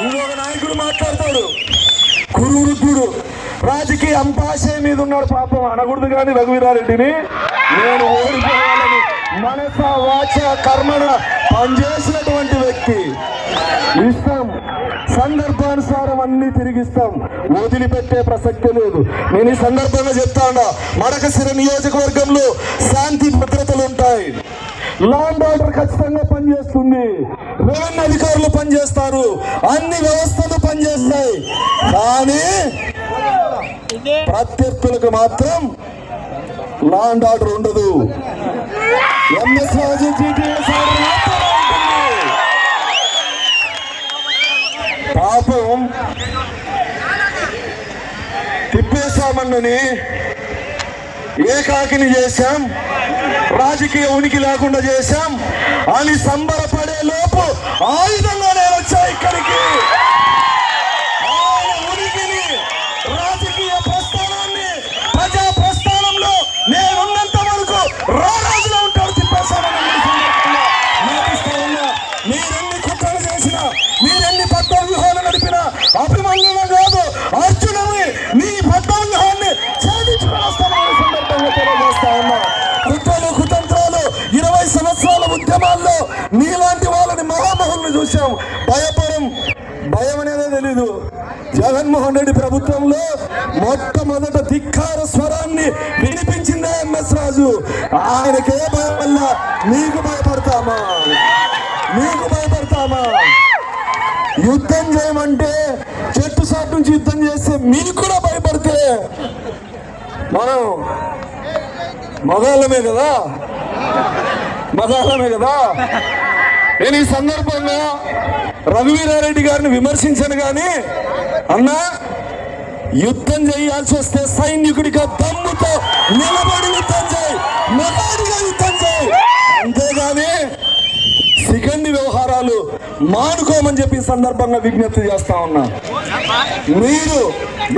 ఇంకొక నాయకుడు మాట్లాడతాడు కురువృద్ధుడు రాజకీయ అంపాశయ మీద ఉన్నాడు పాపం అనకూడదు కానీ రఘువీరారెడ్డిని. నేను ఓడిపోవాలని మనస వాచ కర్మణ పనిచేసినటువంటి వ్యక్తి. ఇస్తాం. సందర్భానుసారం అన్ని తిరిగిస్తాం. వదిలిపెట్టే ప్రసక్తి లేదు. నేను ఈ సందర్భంగా చెప్తాను మడకశిర నియోజకవర్గంలో శాంతి భద్రతలు ఉంటాయి. లా అండ్ ఆర్డర్ ఖచ్చితంగా పనిచేస్తుంది. రెవెన్యూ అధికారులు పనిచేస్తారు. అన్ని వ్యవస్థలు పనిచేస్తాయి. కానీ ప్రత్యర్థులకు మాత్రం లా అండ్ ఆర్డర్ ఉండదు. ఎంఎస్ రాజు జీటీఎస్ పాపం తిప్పేశామన్నని ఏకాకిని చేశాం. రాజకీయ ఉనికి లేకుండా చేశాం. అని సంబరపడే లోపు ఆయుధ నీలాంటి వాళ్ళని మహామహుల్ని చూశాం. భయపడం భయం అనేది తెలీదు. జగన్మోహన్ రెడ్డి ప్రభుత్వంలో మొట్టమొదట ధిక్కార స్వరాన్ని వినిపించిందే ఎంఎస్ రాజు. ఆయనకే భయం వల్ల నీకు భయపడతామా? నీకు భయపడతామా? యుద్ధం చేయమంటే చెట్టు సాటు నుంచి యుద్ధం చేస్తే మీకు కూడా భయపడితే మనం మగాళ్ళమే కదా? మగాళ్ళమే కదా? నేను ఈ సందర్భంగా రఘువీరారెడ్డి గారిని విమర్శించను కానీ అన్నా యుద్ధం చేయాల్సి వస్తే సైనికుడిగా దమ్ముతో నిలబడి యుద్ధం చేయి. మగాడిగా యుద్ధం చేయి. అంతేగాని సిగండి వ్యవహారాలు మానుకోమని చెప్పి సందర్భంగా విజ్ఞప్తి చేస్తా ఉన్నా. మీరు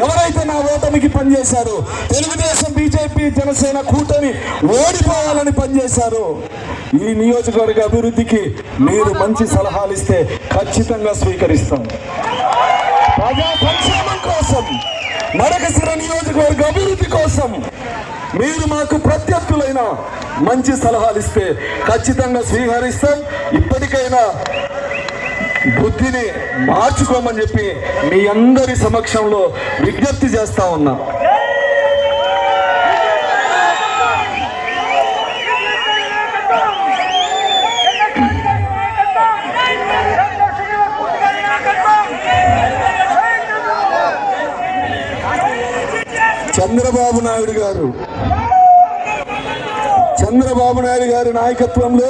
ఎవరైతే నా ఓటమికి పనిచేశారో తెలుగుదేశం బీజేపీ జనసేన కూటమి ఓడిపోవాలని పనిచేశారు ఈ నియోజకవర్గ అభివృద్ధికి మీరు మంచి సలహాలు ఇస్తే ఖచ్చితంగా స్వీకరిస్తాం. ప్రజా సంక్షేమం కోసం నరకశిర నియోజకవర్గ అభివృద్ధి కోసం మీరు మాకు ప్రత్యర్థులైన మంచి సలహాలు ఇస్తే ఖచ్చితంగా స్వీకరిస్తాం. ఇప్పటికైనా బుద్ధిని మార్చుకోమని చెప్పి మీ అందరి సమక్షంలో విజ్ఞప్తి చేస్తా ఉన్నా. చంద్రబాబు నాయుడు గారు. చంద్రబాబు నాయుడు గారి నాయకత్వంలో